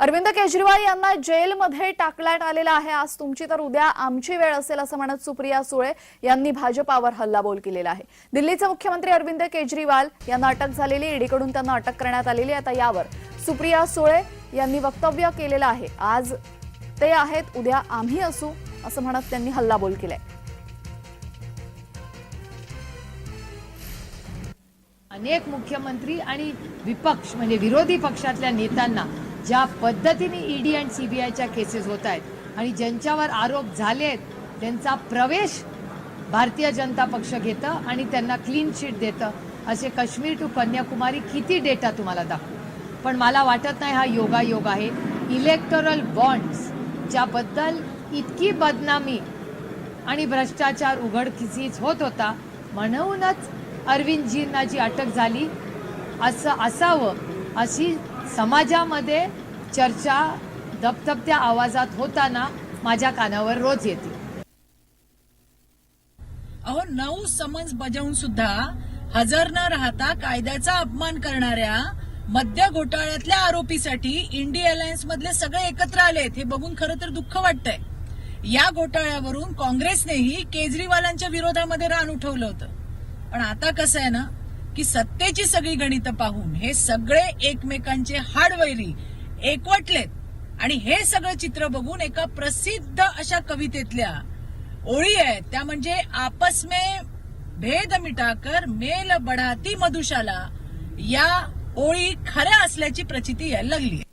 अरविंद केजरीवाल यांना जेलमध्ये टाकण्यात आलेला आहे. आज तुमची तर उद्या आमची वेळ असेल असं म्हणत सुप्रिया सुळे यांनी भाजपावर हल्लाबोल केलेला आहे. दिल्लीचे मुख्यमंत्री अरविंद केजरीवाल यांना अटक झालेली ईडीकडून त्यांना अटक करण्यात आलेली आहे. आता यावर सुप्रिया सुळे यांनी वक्तव्य केलेलं आहे. आज ते आहेत उद्या आम्ही असू असं म्हणत त्यांनी हल्लाबोल केलाय. अनेक मुख्यमंत्री आणि विपक्ष म्हणजे विरोधी पक्षातल्या नेत्यांना ज्या पद्धतीने ईडी बी सीबीआयच्या केसेस होत आहेत आणि ज्यांच्यावर आरोप झाले आहेत त्यांचा प्रवेश भारतीय जनता पक्ष घेतं आणि त्यांना क्लीन शीट देतं असे काश्मीर टू कन्याकुमारी किती डेटा तुम्हाला दाखवू? पण मला वाटत नाही हा योगायोग आहे. इलेक्टोरल बॉन्ड्स ज्याबद्दल इतकी बदनामी आणि भ्रष्टाचार उघडकीस होत होता म्हणूनच अरविंदजींना जी अटक झाली असं असावं अशी समाजामध्ये चर्चा दबदबत्या आवाजात होताना माझ्या कानावर रोज येते. अहो नऊ समन्स बजावून सुद्धा हजर न राहता कायद्याचा अपमान करणाऱ्या मद्य घोटाळ्यातल्या आरोपीसाठी इंडी अलायन्स मधले सगळे एकत्र आलेत हे बघून खरं तर दुःख वाटतंय. या घोटाळ्यावरून काँग्रेसनेही केजरीवालांच्या विरोधामध्ये रान उठवलं होतं. पण आता कसं आहे ना की सत्तेची सगळी गणितं पाहून हे सगळे एकमेकांचे हाडवैरी एकवटलेत. आणि हे सगळं चित्र बघून एका प्रसिद्ध अशा कवितेतल्या ओळी आहेत. त्या म्हणजे आपस में भेद मिटाकर मेल बढाती मधुशाला या ओळी खऱ्या असल्याची प्रचिती यायला लागली